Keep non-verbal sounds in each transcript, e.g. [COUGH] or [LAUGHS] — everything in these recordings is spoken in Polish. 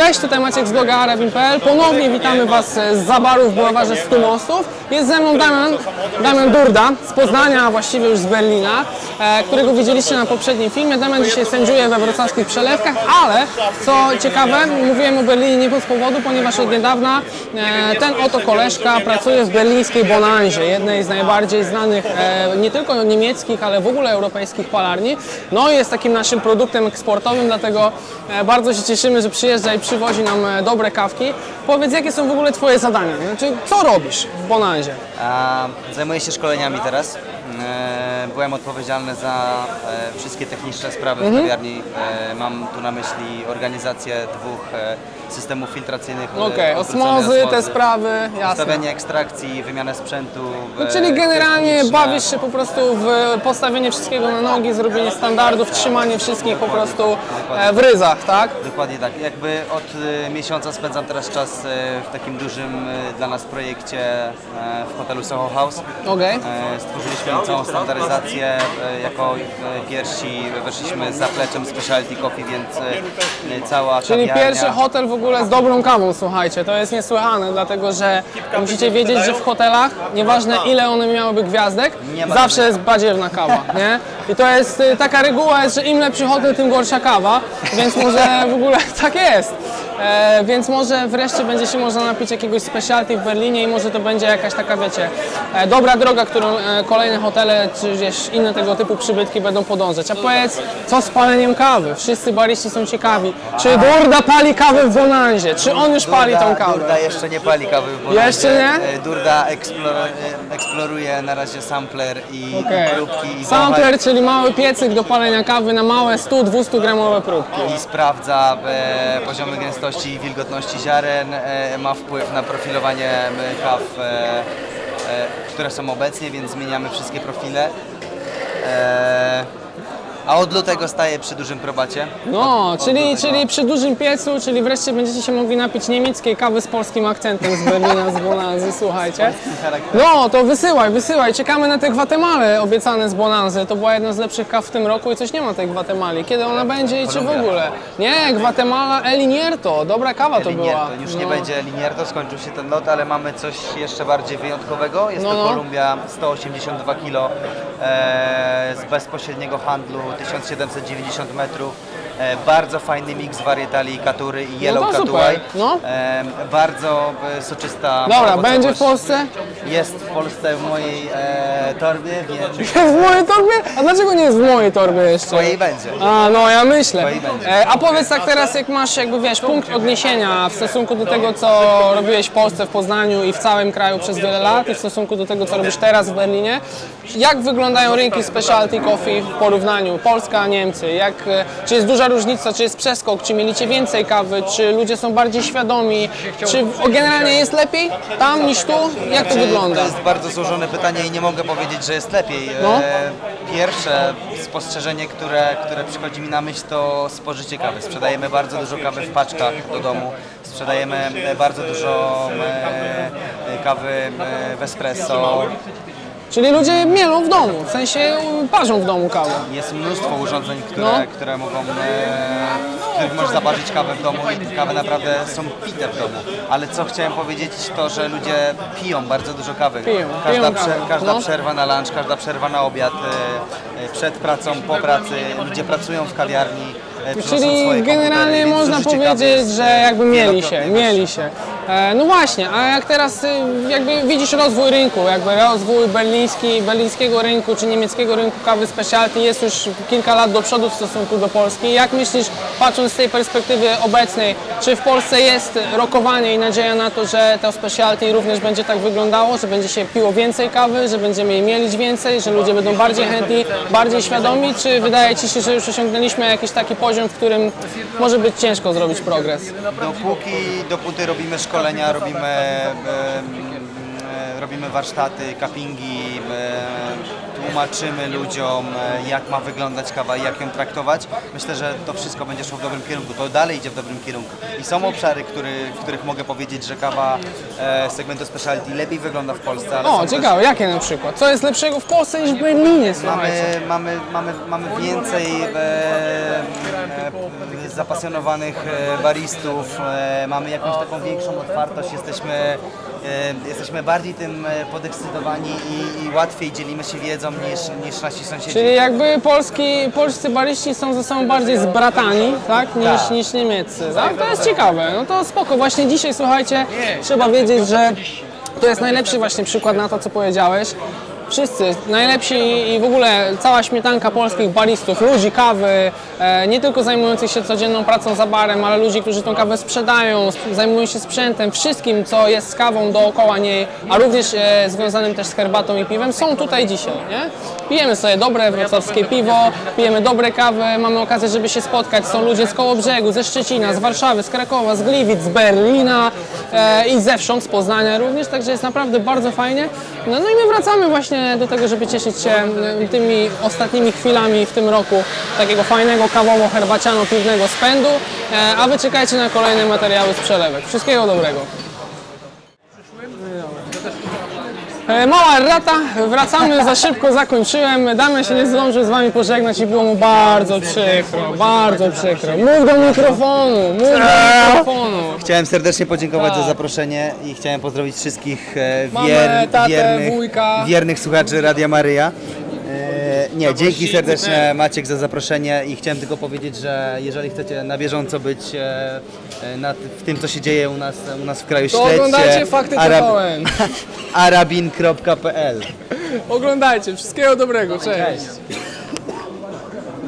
Cześć, tutaj Maciek z bloga arabin.pl. Ponownie witamy Was z zabaru w Bulewarze 100 Mostów. Jest ze mną Damian, Damian Durda z Poznania, właściwie już z Berlina, e, którego widzieliście na poprzednim filmie. Damian dzisiaj sędziuje we wrocławskich przelewkach, ale co ciekawe, mówiłem o Berlinie nie bez powodu, ponieważ od niedawna e, ten oto koleżka pracuje w berlińskiej Bonanzie, jednej z najbardziej znanych e, nie tylko niemieckich, ale w ogóle europejskich palarni. No i jest takim naszym produktem eksportowym, dlatego bardzo się cieszymy, że przyjeżdża i przywozi nam e, dobre kawki. Powiedz, jakie są w ogóle Twoje zadania? Znaczy, co robisz w Bonanzie? A, Zajmuję się szkoleniami teraz. E, Byłem odpowiedzialny za e, wszystkie techniczne sprawy Mhm. w kawiarni. E, Mam tu na myśli organizację dwóch e, systemów filtracyjnych. Okej, odwrócone osmozy, te osmozy, sprawy, jasne. Ustawienie ekstrakcji, wymianę sprzętu. No, czyli generalnie techniczne. bawisz się po prostu w postawienie wszystkiego na nogi, zrobienie standardów, trzymanie wszystkich po prostu e, w ryzach, tak? Dokładnie tak. Jakby od miesiąca spędzam teraz czas w takim dużym dla nas projekcie w hotelu Soho House. Okej. E, Stworzyliśmy całą standaryzację. E, Jako e, pierwsi weszliśmy z zapleczem specialty coffee, więc e, cała Czyli kawiarnia... pierwszy hotel w ogóle z dobrą kawą, słuchajcie, to jest niesłychane, dlatego że musicie wiedzieć, że w hotelach, nieważne ile one miałyby gwiazdek, zawsze jest badziewna kawa, nie? I to jest y, taka reguła, jest, że im lepszy hotel, tym gorsza kawa, więc może w ogóle [LAUGHS] tak jest. E, więc może wreszcie będzie się można napić jakiegoś specialty w Berlinie i może to będzie jakaś taka, wiecie, e, dobra droga, którą e, kolejne hotele czy gdzieś inne tego typu przybytki będą podążać. A powiedz, co z paleniem kawy? Wszyscy bariści są ciekawi. Czy Durda pali kawę w Bonanzie? Czy on już pali tą kawę? Durda jeszcze nie pali kawy w Bonanzie. Jeszcze nie? E, Durda e, eksploruje na razie sampler i Okej. próbki i Sampler, czyli mały piecyk do palenia kawy na małe 100-200 gramowe próbki. i sprawdza e, poziomy gęstości i wilgotności ziaren, e, ma wpływ na profilowanie kaw, e, e, które są obecnie, więc zmieniamy wszystkie profile. A od lutego staję przy dużym probacie. No, Od- od czyli, lutego. czyli przy dużym piecu, czyli wreszcie będziecie się mogli napić niemieckiej kawy z polskim akcentem z Berlina, z Bonanzy, słuchajcie. No, to wysyłaj, wysyłaj. Czekamy na te Gwatemale obiecane z Bonanzy. To była jedna z lepszych kaw w tym roku i coś nie ma tej Gwatemali. Kiedy ona będzie i czy w Kolumbia. ogóle? Nie, Gwatemala El Inierto. Dobra kawa to była. Linierto. Już nie No. będzie Linierto, skończył się ten lot, ale mamy coś jeszcze bardziej wyjątkowego. Jest No, to no. Kolumbia 182 kg e, z bezpośredniego handlu, 1790 metrów. E, bardzo fajny miks warietali katury i yellow super. katuaj. No. Bardzo e, soczysta Dobra, będzie w Polsce? Jest w Polsce w mojej e, torbie, więc [LAUGHS] w mojej torbie? A dlaczego nie jest w mojej torbie jeszcze? w twojej będzie. A, no ja myślę. E, a powiedz tak teraz, jak masz jakby wiesz, punkt odniesienia w stosunku do tego, co robiłeś w Polsce, w Poznaniu i w całym kraju przez wiele lat i w stosunku do tego, co robisz teraz w Berlinie. Jak wyglądają rynki specialty coffee w porównaniu Polska, Niemcy? Jak, e, czy jest duża różnica, czy jest przeskok, czy mieliście więcej kawy, czy ludzie są bardziej świadomi, czy generalnie jest lepiej tam niż tu? Jak to Czy wygląda? To jest bardzo złożone pytanie i nie mogę powiedzieć, że jest lepiej. No. E, Pierwsze spostrzeżenie, które, które przychodzi mi na myśl, to spożycie kawy. Sprzedajemy bardzo dużo kawy w paczkach do domu. Sprzedajemy bardzo dużo e, kawy e, w espresso. Czyli ludzie mielą w domu, w sensie e, parzą w domu kawę. Jest mnóstwo urządzeń, które, No. które mogą, e, w których możesz zaparzyć kawę w domu i kawy naprawdę są pite w domu. Ale co chciałem powiedzieć, to że ludzie piją bardzo dużo kawy. Piją, każda piją prze, kawę, każda no. przerwa na lunch, każda przerwa na obiad, e, e, przed pracą, po pracy, ludzie pracują w kawiarni. e, Czyli generalnie komputery, można powiedzieć, jest, że jakby mieli się, mieli się. E, no właśnie, a jak teraz y, jakby widzisz rozwój rynku, jakby rozwój berliński, berlińskiego rynku czy niemieckiego rynku kawy specialty jest już kilka lat do przodu w stosunku do Polski. Jak myślisz, patrząc z tej perspektywy obecnej, czy w Polsce jest rokowanie i nadzieja na to, że to specialty również będzie tak wyglądało, że będzie się piło więcej kawy, że będziemy jej mielić więcej, że ludzie będą bardziej chętni, bardziej świadomi, czy wydaje Ci się, że już osiągnęliśmy jakiś taki poziom, w którym może być ciężko zrobić progres? Dopóki, dopóty robimy szkolenia, robimy, e, robimy warsztaty, cuppingi, tłumaczymy ludziom, e, jak ma wyglądać kawa i jak ją traktować. Myślę, że to wszystko będzie szło w dobrym kierunku, to dalej idzie w dobrym kierunku. I są obszary, który, w których mogę powiedzieć, że kawa e, segmentu specialty lepiej wygląda w Polsce. Ale O, też- ciekawe, jakie na przykład? Co jest lepszego w Polsce niż w Berlinie? Mamy, mamy, mamy, mamy więcej e, e, zapasjonowanych e, baristów, e, mamy jakąś taką większą otwartość, jesteśmy, jesteśmy bardziej tym e, podekscytowani i, i łatwiej dzielimy się wiedzą niż, niż nasi sąsiedzi. Czyli jakby polski, polscy baryści są ze sobą bardziej zbratani, tak, niż, Tak. niż niemieccy, tak? To jest ciekawe, no to spoko. Właśnie dzisiaj, słuchajcie, trzeba wiedzieć, że to jest najlepszy właśnie przykład na to, co powiedziałeś. Wszyscy najlepsi i w ogóle cała śmietanka polskich baristów, ludzi kawy, e, nie tylko zajmujących się codzienną pracą za barem, ale ludzi, którzy tą kawę sprzedają, sp- zajmują się sprzętem, wszystkim, co jest z kawą dookoła niej, a również e, związanym też z herbatą i piwem, są tutaj dzisiaj, nie? Pijemy sobie dobre wrocławskie piwo, pijemy dobre kawy, mamy okazję, żeby się spotkać. Są ludzie z Kołobrzegu, ze Szczecina, z Warszawy, z Krakowa, z Gliwic, z Berlina e, i zewsząd, z Poznania również, także jest naprawdę bardzo fajnie. No, no i my wracamy właśnie do tego, żeby cieszyć się e, tymi ostatnimi chwilami w tym roku takiego fajnego kawowo-herbaciano-piwnego spędu, e, a wy czekajcie na kolejne materiały z przelewek. Wszystkiego dobrego. E, Mała errata, wracamy, za szybko zakończyłem. Damian się nie zdążył z wami pożegnać i było mu bardzo przykro, bardzo przykro. Mów do mikrofonu, mów do mikrofonu. Chciałem serdecznie podziękować Tak. za zaproszenie i chciałem pozdrowić wszystkich e, Mamę, wier, tatę, wiernych, wujka. wiernych słuchaczy Radia Maryja. Nie, dzięki serdecznie Maciek za zaproszenie i chciałem tylko powiedzieć, że jeżeli chcecie na bieżąco być e, e, na, w tym, co się dzieje u nas, u nas w kraju, To śledźcie oglądajcie Fakty TVN. [LAUGHS] arabin.pl Oglądajcie, wszystkiego dobrego, cześć.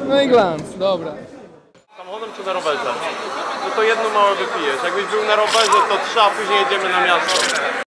No i glans, dobra. Samochodem czy na rowerze? No to jedno małe wypijesz. Jakbyś był na rowerze, to trzy, a później jedziemy na miasto.